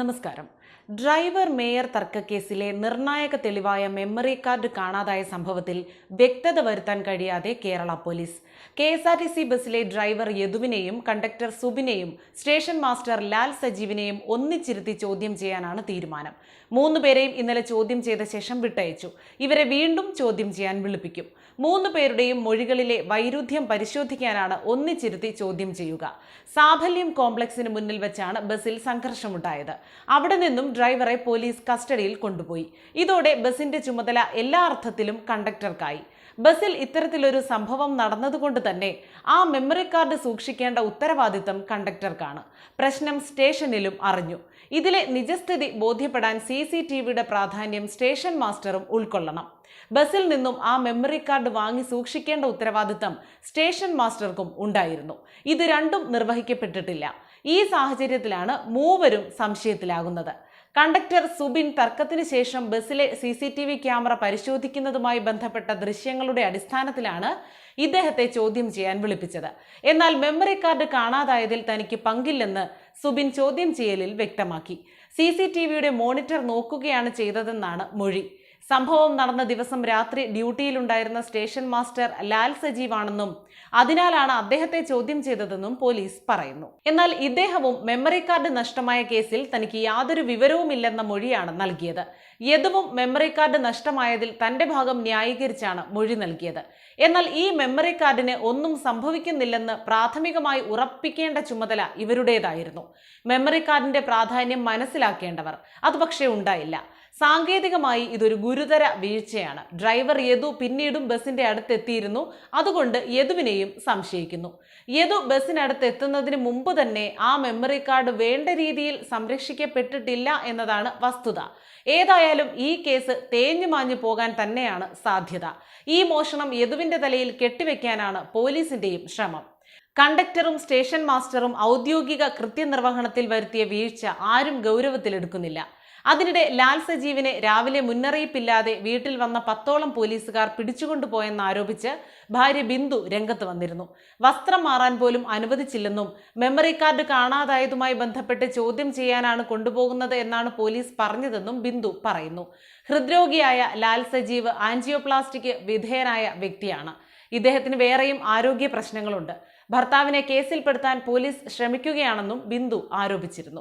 നമസ്കാരം. Driver mayor തർക്കക്കേസിലെ നിർണായക തെളിവായ memory card കാണാതായ സംഭവത്തിൽ വ്യക്തത വരുത്താൻ കഴിയാതെ Kerala police. K S R T C ബസ്സിലെ ഡ്രൈവർ യദുവിനെയും കണ്ടക്ടർ സുബിനെയും സ്റ്റേഷൻ മാസ്റ്റർ ലാൽ സജീവിനെയും ഒന്നിച്ചിരുത്തി ചോദ്യം ചെയ്യാനാണ് തീരുമാനം. മൂന്ന് പേരെയും ഇന്നലെ ചോദ്യം ചെയ്ത ശേഷം വിട്ടയച്ചു. ഇവരെ വീണ്ടും ചോദ്യം ചെയ്യാൻ വിളിപ്പിക്കും. മൂന്ന് പേരുടെയും മൊഴികളിലെ വൈരുദ്ധ്യം പരിശോധിക്കാനാണ് ഒന്നിച്ചിരുത്തി ചോദ്യം ചെയ്യുക. സാഫല്യം കോംപ്ലക്സിന് മുന്നിൽ വെച്ചാണ് ബസ്സിൽ സംഘർഷമുണ്ടായത്. അവിടെ നിന്നും ഡ്രൈവറെ പോലീസ് കസ്റ്റഡിയിൽ കൊണ്ടുപോയി. ഇതോടെ ബസിന്റെ ചുമതല എല്ലാ അർത്ഥത്തിലും കണ്ടക്ടർക്കായി. ബസ്സിൽ ഇത്തരത്തിലൊരു സംഭവം നടന്നതുകൊണ്ട് തന്നെ ആ മെമ്മറി കാർഡ് സൂക്ഷിക്കേണ്ട ഉത്തരവാദിത്തം കണ്ടക്ടർക്കാണ്. പ്രശ്നം സ്റ്റേഷനിലും അറിഞ്ഞു. ഇതിലെ നിജസ്ഥിതി ബോധ്യപ്പെടാൻ സി സി ടി വിയുടെ പ്രാധാന്യം സ്റ്റേഷൻ മാസ്റ്ററും ഉൾക്കൊള്ളണം. ബസ്സിൽ നിന്നും ആ മെമ്മറി കാർഡ് വാങ്ങി സൂക്ഷിക്കേണ്ട ഉത്തരവാദിത്തം സ്റ്റേഷൻ മാസ്റ്റർക്കും ഉണ്ടായിരുന്നു. ഇത് രണ്ടും നിർവഹിക്കപ്പെട്ടിട്ടില്ല. ഈ സാഹചര്യത്തിലാണ് മൂവരും സംശയത്തിലാകുന്നത്. കണ്ടക്ടർ സുബിൻ തർക്കത്തിന് ശേഷം ബസ്സിലെ C C T V camera പരിശോധിക്കുന്നതുമായി ബന്ധപ്പെട്ട ദൃശ്യങ്ങളുടെ അടിസ്ഥാനത്തിലാണ് ഇദ്ദേഹത്തെ ചോദ്യം ചെയ്യാൻ വിളിപ്പിച്ചത്. എന്നാൽ മെമ്മറി കാർഡ് കാണാതായതിൽ തനിക്ക് പങ്കില്ലെന്ന് സുബിൻ ചോദ്യം ചെയ്യലിൽ വ്യക്തമാക്കി. സി സി ടി വിയുടെ മോണിറ്റർ നോക്കുകയാണ് ചെയ്തതെന്നാണ് മൊഴി. സംഭവം നടന്ന ദിവസം രാത്രി ഡ്യൂട്ടിയിലുണ്ടായിരുന്ന സ്റ്റേഷൻ മാസ്റ്റർ ലാൽ സജീവാണെന്നും അതിനാലാണ് അദ്ദേഹത്തെ ചോദ്യം ചെയ്തതെന്നും പോലീസ് പറയുന്നു. എന്നാൽ ഇദ്ദേഹവും മെമ്മറി കാർഡ് നഷ്ടമായ കേസിൽ തനിക്ക് യാതൊരു വിവരവുമില്ലെന്ന മൊഴിയാണ് നൽകിയത്. യദുവും മെമ്മറി കാർഡ് നഷ്ടമായതിൽ തന്റെ ഭാഗം ന്യായീകരിച്ചാണ് മൊഴി നൽകിയത്. എന്നാൽ ഈ മെമ്മറി കാർഡിന് ഒന്നും സംഭവിക്കുന്നില്ലെന്ന് പ്രാഥമികമായി ഉറപ്പിക്കേണ്ട ചുമതല ഇവരുടേതായിരുന്നു. മെമ്മറി കാർഡിന്റെ പ്രാധാന്യം മനസ്സിലാക്കേണ്ടവർ അത് പക്ഷേ ഉണ്ടായില്ല. സാങ്കേതികമായി ഇതൊരു ഗുരുതര വീഴ്ചയാണ്. ഡ്രൈവർ യദു പിന്നീടും ബസിന്റെ അടുത്തെത്തിയിരുന്നു. അതുകൊണ്ട് യദുവിനെയും സംശയിക്കുന്നു. യദു ബസ്സിനടുത്ത് എത്തുന്നതിന് മുമ്പ് തന്നെ ആ മെമ്മറി കാർഡ് വേണ്ട രീതിയിൽ സംരക്ഷിക്കപ്പെട്ടിട്ടില്ല എന്നതാണ് വസ്തുത. ഏതായാലും ഈ കേസ് തേഞ്ഞു മാഞ്ഞു പോകാൻ തന്നെയാണ് സാധ്യത. ഈ മോഷണം യദുവിന്റെ തലയിൽ കെട്ടിവെക്കാനാണ് പോലീസിന്റെയും ശ്രമം. കണ്ടക്ടറും സ്റ്റേഷൻ മാസ്റ്ററും ഔദ്യോഗിക കൃത്യനിർവഹണത്തിൽ വരുത്തിയ വീഴ്ച ആരും ഗൗരവത്തിലെടുക്കുന്നില്ല. അതിനിടെ ലാൽ സജീവിനെ രാവിലെ മുന്നറിയിപ്പില്ലാതെ വീട്ടിൽ വന്ന പത്തോളം പോലീസുകാർ പിടിച്ചുകൊണ്ടുപോയെന്നാരോപിച്ച് ഭാര്യ ബിന്ദു രംഗത്ത് വന്നിരുന്നു. വസ്ത്രം മാറാൻ പോലും അനുവദിച്ചില്ലെന്നും മെമ്മറി കാർഡ് കാണാതായതുമായി ബന്ധപ്പെട്ട് ചോദ്യം ചെയ്യാനാണ് കൊണ്ടുപോകുന്നത് എന്നാണ് പോലീസ് പറഞ്ഞതെന്നും ബിന്ദു പറയുന്നു. ഹൃദ്രോഗിയായ ലാൽ സജീവ് ആൻജിയോപ്ലാസ്റ്റിക് വിധേയനായ വ്യക്തിയാണ്. ഇദ്ദേഹത്തിന് വേറെയും ആരോഗ്യ പ്രശ്നങ്ങളുണ്ട്. ഭർത്താവിനെ കേസിൽപ്പെടുത്താൻ പോലീസ് ശ്രമിക്കുകയാണെന്നും ബിന്ദു ആരോപിച്ചിരുന്നു.